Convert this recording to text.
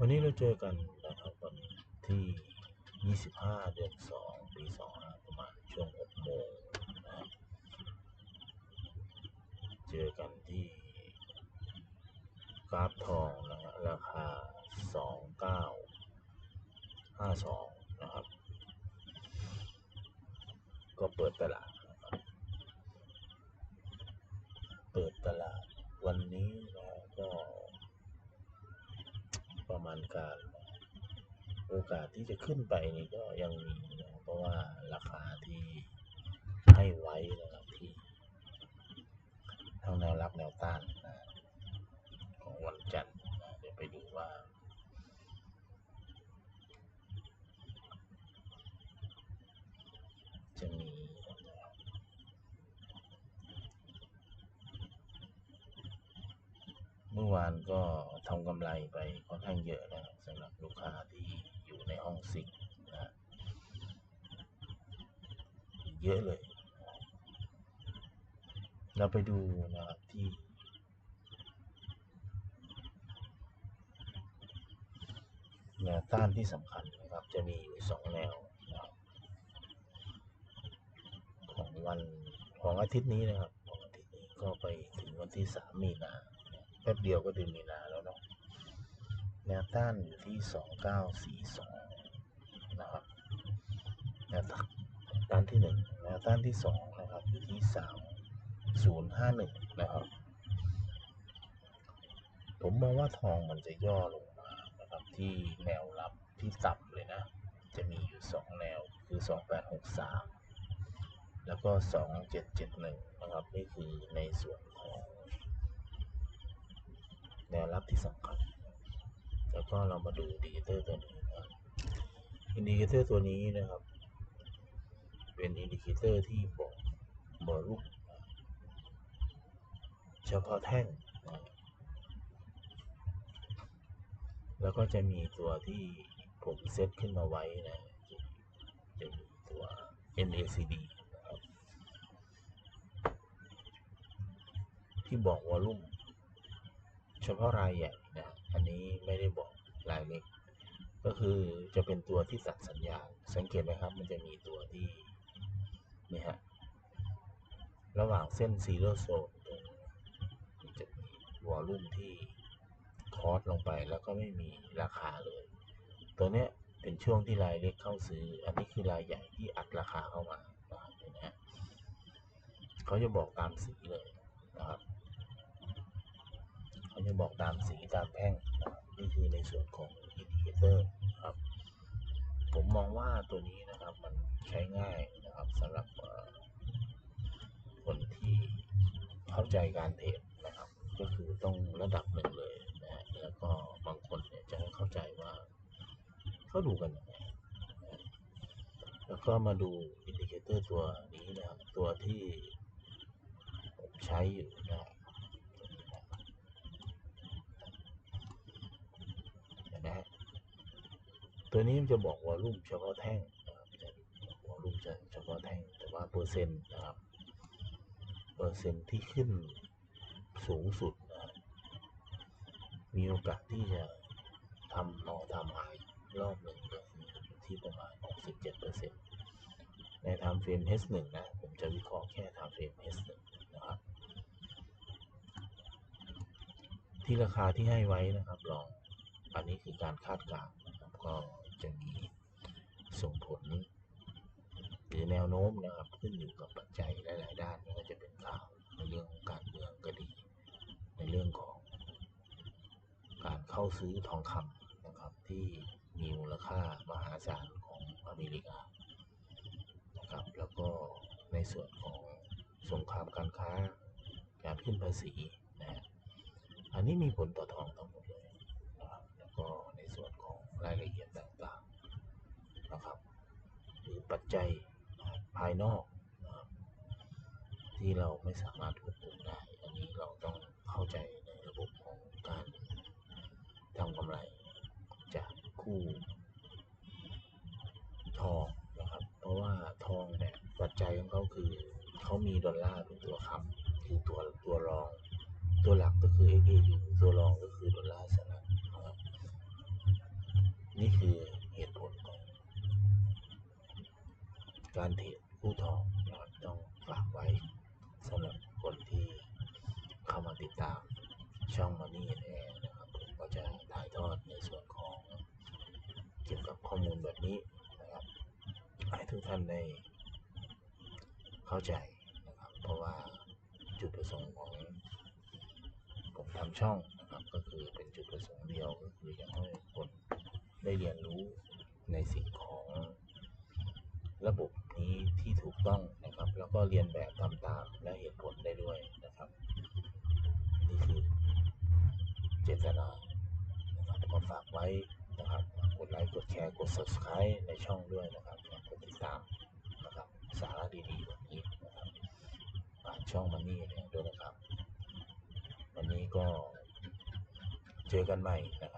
วันนี้เราเจอกันนะครับวันที่ 25 เดือน 2 ปี25ประมาณช่วง6โมงนะครับเจอกันที่กราฟทองนะฮะราคา 2952 นะครับ ก็เปิดตลาดนะครับเปิดตลาดวันนี้นะก็ ประ มาณการ โอกาสที่จะขึ้นไปนี่ก็ยังมีนะเพราะว่าราคาที่ให้ไว้นะครับที่ทั้งแนวรับแนวต้านนะของวันจันทร์นะเดี๋ยวไปดูว่าจะมีนะครับ เมื่อวานก็ทำกำไรไปค่อนข้างเยอะนะครับสำหรับลูกค้าที่อยู่ในห้องซิกนะฮะเยอะเลย เราไปดูนะครับที่แนวต้านที่สำคัญนะครับ จะมีอยู่สองแนวนะครับของวันของอาทิตย์นี้นะครับ ของอาทิตย์นี้ก็ไปถึงวันที่สามมีนา ป๊บเดียวก็เดือนมีนาแล้วเนาะแนวต้านอยู่ที่สองเก้าสี่สองนะครับแนวต้านที่หนึ่งแนวต้านที่สองนะครับ อยู่ที่สามศูนย์ห้าหนึ่งนะครับ ผมมองว่าทองมันจะย่อลงมานะครับที่แนวรับที่ต่ำเลยนะ จะมีอยู่สองแนวคือสองแปดหกสามแล้วก็สองเจ็ดเจ็ดหนึ่งนะครับ นี่คือในส่วนของ แนวรับที่สำคัญ แล้วก็เรามาดูดิเคเตอร์ตัวนี้นะครับอินดิเคเตอร์ตัวนี้นะครับ เป็นอินดิเคเตอร์ที่บอกบอรุกเฉพาะแท่งนะแล้วก็จะมีตัวที่ผมเซตขึ้นมาไว้นะจะมีตัว NACD นะครับที่บอกวอลุ่ม ฉพาะรายใหญ่นะ อันนี้ไม่ได้บอกรายเล็ก ก็คือจะเป็นตัวที่ตัดสัญญาณ สังเกตไหมครับ มันจะมีตัวที่นี่ฮะ ระหว่างเส้นซีโร่โซนตรงมันจะมีวอลลุ่มที่คอร์สลงไปแล้วก็ไม่มีราคาเลย ตัวเนี้ยเป็นช่วงที่รายเล็กเข้าซื้อ อันนี้คือรายใหญ่ที่อัดราคาเข้ามานะครับเห็นไหมฮะเขาจะบอกตามสีเลย จะบอกตามสีตามแท่งนะนี่คือในส่วนของอินดิเคเตอร์ครับ ผมมองว่าตัวนี้นะครับมันใช้ง่ายนะครับสำหรับคนที่เข้าใจการเทรดนะครับ ก็คือต้องระดับหนึ่งเลยนะแล้วก็บางคนเนี่ยจะเข้าใจว่าเขาดูกันยังไงนะแล้วก็มาดูอินดิเคเตอร์ตัวนี้นะครับตัวที่ผมใช้อยู่นะฮะเห็นไหมฮะ ตัวนี้มันจะบอกวอลลุ่มเฉพาะแท่งนะครับจะวอลุ่มเฉพาะแท่ง แต่ว่าเปอร์เซ็นต์นะครับ เปอร์เซ็นต์ที่ขึ้นสูงสุดนะมีโอกาสที่จะทำหนอทำไฮรอบหนึ่งก็คืออยู่ที่ประมาณ 67%ในไทม์เฟรม H1 นะ ผมจะวิเคราะห์แค่ไทม์เฟรม H1 นะครับ ที่ราคาที่ให้ไว้นะครับลองอันนี้คือการคาดการณ์ ก็จะมีส่งผลหรือแนวโน้มนะครับขึ้นอยู่กับปัจจัยหลาย ๆ ด้านไม่ว่าจะเป็นข่าวในเรื่องของการเมืองก็ดี ในเรื่องของ การเข้าซื้อทองคำนะครับที่มีมูลค่ามหาศาลของอเมริกานะครับแล้วก็ในส่วนของสงครามการค้า การขึ้นภาษีนะอันนี้มีผลต่อทองทั้งหมดเลยนะครับ แล้วก็ในส่วนของรายละเอียดต่างๆนะครับหรือปัจจัยภายนอกนะที่เราไม่สามารถควบคุมได้ อันนี้เราต้องเข้าใจในระบบของการทำกำไรจากคู่ทองนะครับ เพราะว่าทองเนี่ยปัจจัยของเขาคือเขามีดอลลาร์เป็นตัวค้ำคือตัวตัวรอง ตัวหลักก็คือ XAU ตัวรองก็คือดอลลาร์สหรัฐ นี่คือเหตุผลของการเทรดคู่ทองนะครับต้องฝากไว้สำหรับคนที่เข้ามาติดตามช่อง Money and Air นะครับผมก็จะถ่ายทอดในส่วนของเกี่ยวกับข้อมูลแบบนี้นะครับให้ทุกท่านได้เข้าใจนะครับ เพราะว่าจุดประสงค์ของผมทำช่องนะครับก็คือเป็นจุดประสงค์เดียวก็คืออยากให้คน ได้เรียนรู้ในสิ่งของระบบนี้ที่ถูกต้องนะครับ แล้วก็เรียนแบบทำตามและเหตุผลได้ด้วยนะครับ นี่คือเจตนานะครับก็ฝากไว้นะครับกดไลค์กดแชร์กด subscribe ในช่องด้วยนะครับกดติดตามนะครับสาระดีๆแบบนี้นะครับผ่านช่องมันนี่ด้วยนะครับ วันนี้ก็เจอกันใหม่นะครับ